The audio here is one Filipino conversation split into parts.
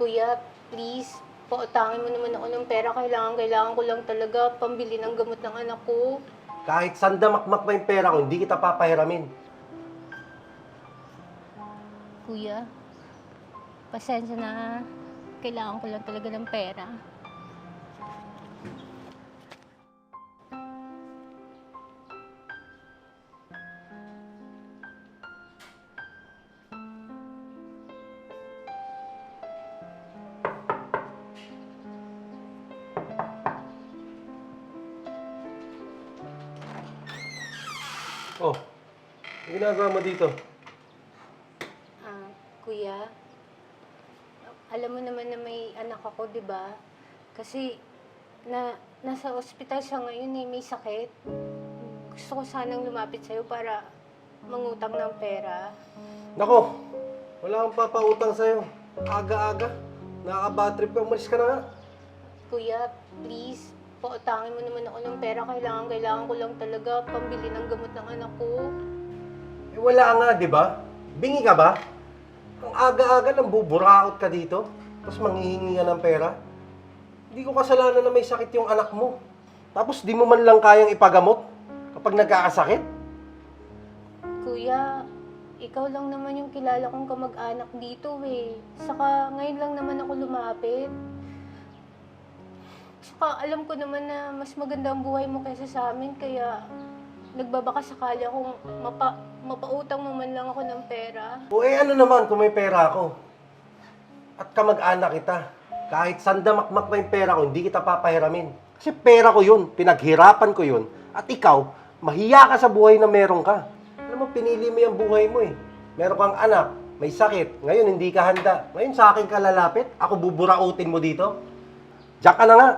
Kuya, please, pautangin mo naman ako ng pera. Kailangan, kailangan ko lang talaga pambili ng gamot ng anak ko. Kahit sandamakmak pa yung pera ko, hindi kita papahiramin. Kuya, pasensya na. Kailangan ko lang talaga ng pera. Oh, ano ginagawa mo dito? Ah, kuya, alam mo naman na may anak ako, di ba? Kasi na nasa ospital siya ngayon eh, may sakit. Gusto ko sanang lumapit sa'yo para mangutang ng pera. Nako, wala akong papautang sa'yo. Aga-aga. Nakaka-bad trip ka, umalis ka na nga. Kuya, please, pautangin mo naman ako ng pera. Kailangan, kailangan ko lang talaga pambili ng gamot ng anak ko. Eh, wala nga, di ba? Bingi ka ba? Ang aga-aga nang buburaot ka dito, tapos manghihingi ka ng pera. Hindi ko kasalanan na may sakit yung anak mo. Tapos di mo man lang kayang ipagamot kapag nagkakasakit. Kuya, ikaw lang naman yung kilala kong kamag-anak dito eh. Saka ngayon lang naman ako lumapit. Saka alam ko naman na mas maganda ang buhay mo kaysa sa amin, kaya nagbabaka sakali akong mapa, mapautang mo man lang ako ng pera. O eh ano naman kung may pera ako? At kamag-anak kita. Kahit sandamakmak pa yung pera ko, hindi kita papahiramin. Kasi pera ko yun, pinaghirapan ko yun. At ikaw, mahiya ka sa buhay na meron ka. Alam mo, pinili mo yung buhay mo eh. Meron kang anak, may sakit. Ngayon, hindi ka handa. Ngayon, sa akin ka lalapit. Ako buburautin mo dito. Diyan ka na nga.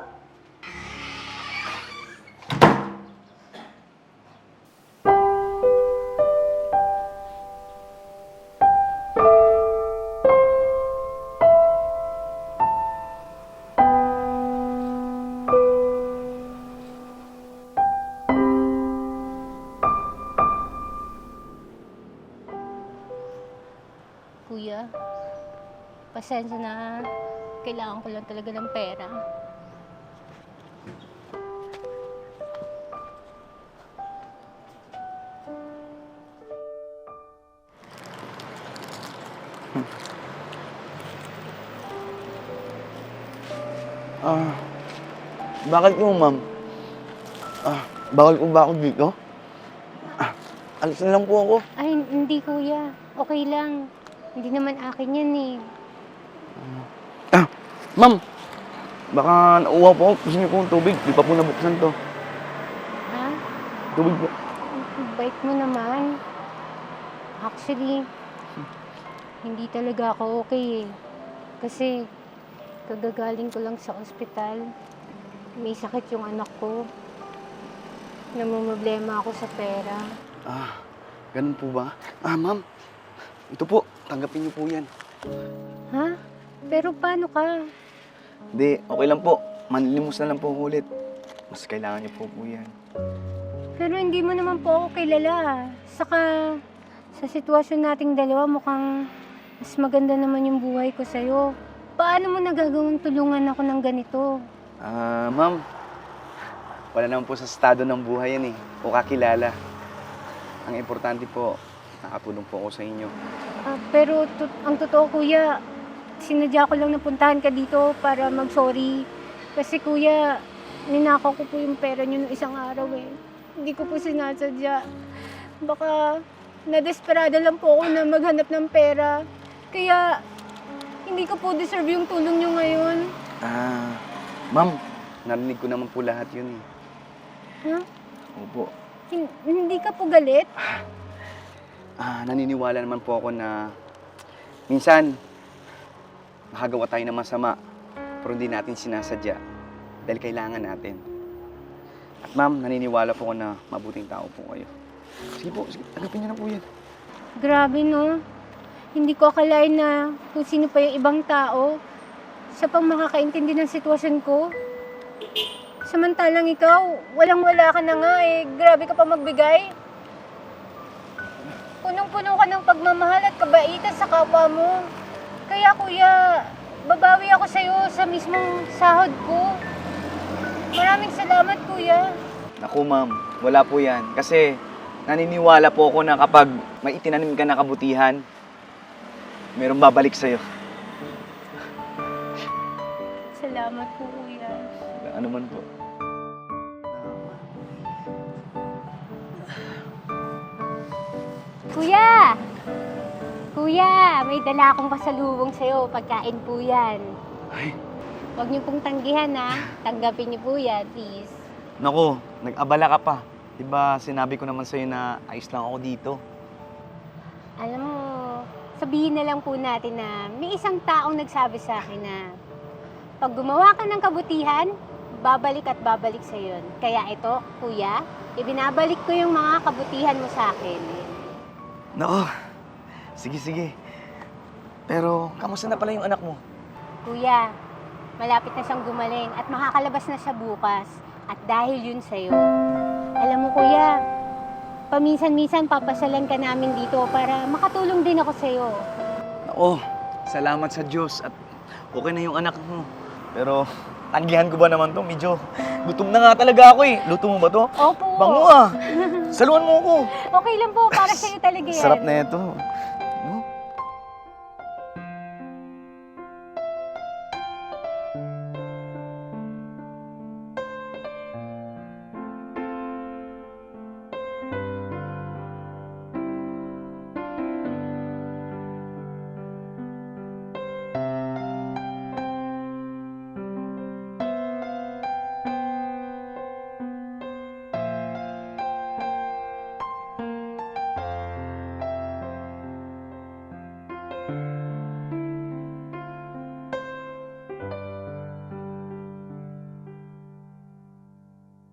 Kuya, pasensya na. Kailangan ko lang talaga ng pera. Ah, bakit po, ma'am? Ah, bawal po ba ako dito? Ah, alis na lang po ako. Ay, hindi kuya. Okay lang. Hindi naman akin yan eh. Ah, ma'am, baka nauwa po ako. Gusto niyo po ng tubig. Di pa po nabuksan to. Ha? Tubig po. Bait mo naman. Actually, hindi talaga ako okay eh. Kasi kagagaling ko lang sa ospital. May sakit yung anak ko. Namumblema ako sa pera. Ah, ganun po ba? Ah, ma'am, ito po. Tanggapin niyo po yan. Ha? Pero paano ka? Hindi, okay lang po. Manlimos na lang po ako ulit. Mas kailangan niyo po po yan. Pero hindi mo naman po ako kilala. Saka, sa sitwasyon nating dalawa, mukhang mas maganda naman yung buhay ko sa'yo. Paano mo nagagawang tulungan ako ng ganito? Ah, ma'am. Wala naman po sa estado ng buhay yan eh. O kakilala. Ang importante po, nakatulong po ako sa inyo. Ah, pero to- ang totoo, kuya, sinadya ko lang napuntahan ka dito para mag-sorry. Kasi kuya, ninakaw ko po yung pera niyo nung isang araw eh. Hindi ko po sinasadya. Baka nadesperada lang po ako na maghanap ng pera. Kaya, hindi ko po deserve yung tulong niyo ngayon. Ah, ma'am, narinig ko naman po lahat yun eh. Ha? Opo. Hin- hindi ka po galit? Ah, naniniwala naman po ako na minsan makagawa tayo ng masama pero hindi natin sinasadya dahil kailangan natin. At ma'am, naniniwala po ako na mabuting tao po kayo. Sige po, sige, tanggapin niyo na po yan. Grabe no. Hindi ko akalain na kung sino pa yung ibang tao sa pang makakaintindi ng sitwasyon ko. Samantalang ikaw, walang-wala ka na nga eh. Grabe ka pa magbigay. Punong-puno ka ng pagmamahal at kabaitan sa kapwa mo. Kaya kuya, babawi mismong sahod ko. Maraming salamat, kuya. Naku ma'am, wala po yan. Kasi naniniwala po ako na kapag may itinanim ka na kabutihan, mayroong babalik sa'yo. Salamat po, kuya. Ano man po. Kuya! Kuya, may dala akong pasalubong sa'yo. Pagkain po yan. Ay. Huwag niyo pong tanggihan, ha? Tanggapin niyo po yan, please. Naku, nag-abala ka pa. Diba sinabi ko naman sa'yo na ayos lang ako dito. Alam mo, sabihin na lang po natin na may isang taong nagsabi sa akin na pag gumawa ka ng kabutihan, babalik at babalik sa yun. Kaya ito, kuya, ibinabalik ko yung mga kabutihan mo sa akin. Nako, sige sige. Pero, kamusta na pala yung anak mo? Kuya, malapit na siyang gumaling at makakalabas na siya bukas. At dahil yun sa'yo, alam mo kuya, paminsan-minsan papasalan ka namin dito para makatulong din ako sa'yo. Nako, salamat sa Diyos at okay na yung anak mo. Pero, tanggihan ko ba naman to? Medyo gutom na nga talaga ako eh. Luto mo ba to? Opo. Bango ah! Saluhan mo ako! Okay lang po, para sa'yo talaga yan. Sarap na ito.